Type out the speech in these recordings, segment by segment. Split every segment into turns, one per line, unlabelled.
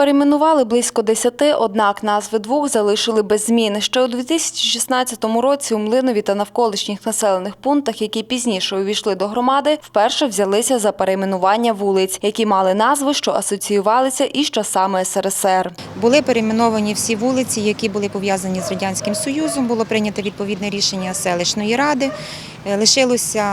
Перейменували близько десяти, однак назви двох залишили без змін. Ще у 2016 році у Млинові та навколишніх населених пунктах, які пізніше увійшли до громади, вперше взялися за перейменування вулиць, які мали назви, що асоціювалися із часами СРСР.
Були перейменовані всі вулиці, які були пов'язані з Радянським Союзом. Було прийнято відповідне рішення селищної ради. Е, Лишилося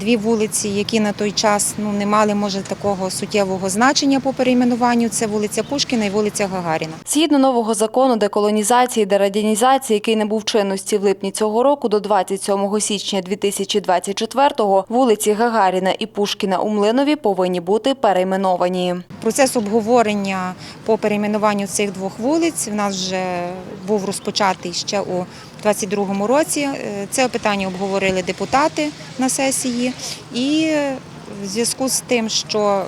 дві вулиці, які на той час ну, не мали може такого суттєвого значення по перейменуванню. Це вулиця Пушкіна і вулиця Гагаріна.
Згідно нового закону деколонізації і дерадянізації, який набув в чинності в липні цього року, до 27 січня 2024-го вулиці Гагаріна і Пушкіна у Млинові повинні бути перейменовані.
Процес обговорення по перейменуванню цих двох вулиць в нас вже був розпочатий ще у 2022 році. Е, Це питання обговорили депутати на сесії, і в зв'язку з тим, що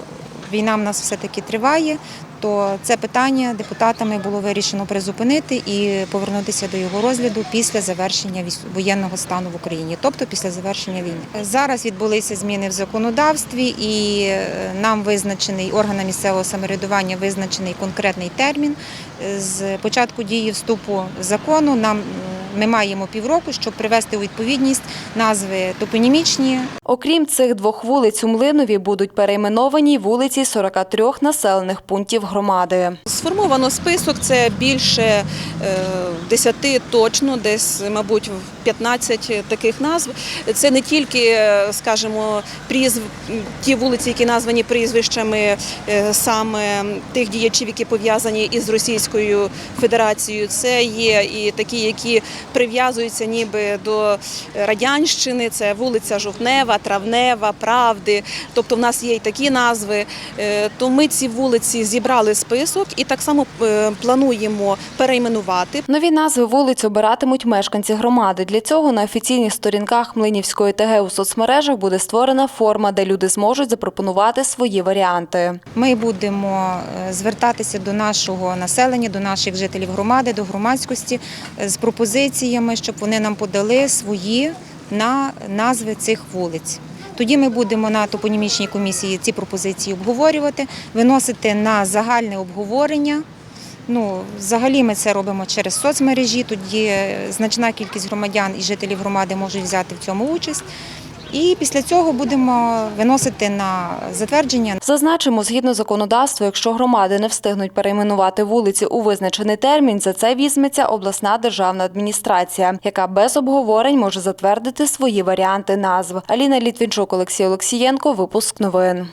війна в нас все-таки триває, то це питання депутатами було вирішено призупинити і повернутися до його розгляду після завершення воєнного стану в Україні, тобто після завершення війни. Зараз відбулися зміни в законодавстві, і е, нам визначений органам місцевого самоврядування визначений конкретний термін. Е, З початку дії вступу закону нам ми маємо півроку, щоб привести у відповідність назви топонімічні,
Окрім цих двох вулиць у Млинові будуть перейменовані вулиці 43 населених пунктів громади.
Сформовано список, це більше е, 10 точно, десь, мабуть, 15 таких назв. Це не тільки, е, скажімо, прізв, ті вулиці, які названі прізвищами е, саме тих діячів, які пов'язані із Російською Федерацією. Це є і такі, які прив'язуються ніби до радянщини. Це вулиця Жовтнева, Травнева, Правди. Тобто в нас є і такі назви. Е, То ми ці вулиці зібрали список і так само е, плануємо перейменувати.
Нові назви вулиць обиратимуть мешканці громади. Для цього на офіційних сторінках Млинівської ТГ у соцмережах буде створена форма, де люди зможуть запропонувати свої варіанти.
Ми будемо е, звертатися до нашого населення, до наших жителів громади, до громадськості з пропозиціями, щоб вони нам подали свої на назви цих вулиць. Тоді ми будемо на топонімічній комісії ці пропозиції обговорювати, виносити на загальне обговорення. Ну, взагалі ми це робимо через соцмережі. Тоді е, значна кількість громадян і жителів громади можуть взяти в цьому участь. І після цього будемо виносити на затвердження
Зазначимо, згідно законодавства, якщо громади не встигнуть перейменувати вулиці у визначений термін, за це візьметься обласна державна адміністрація, яка без обговорень може затвердити свої варіанти назв. Аліна Літвінчук, Олексій Олексієнко, випуск новин.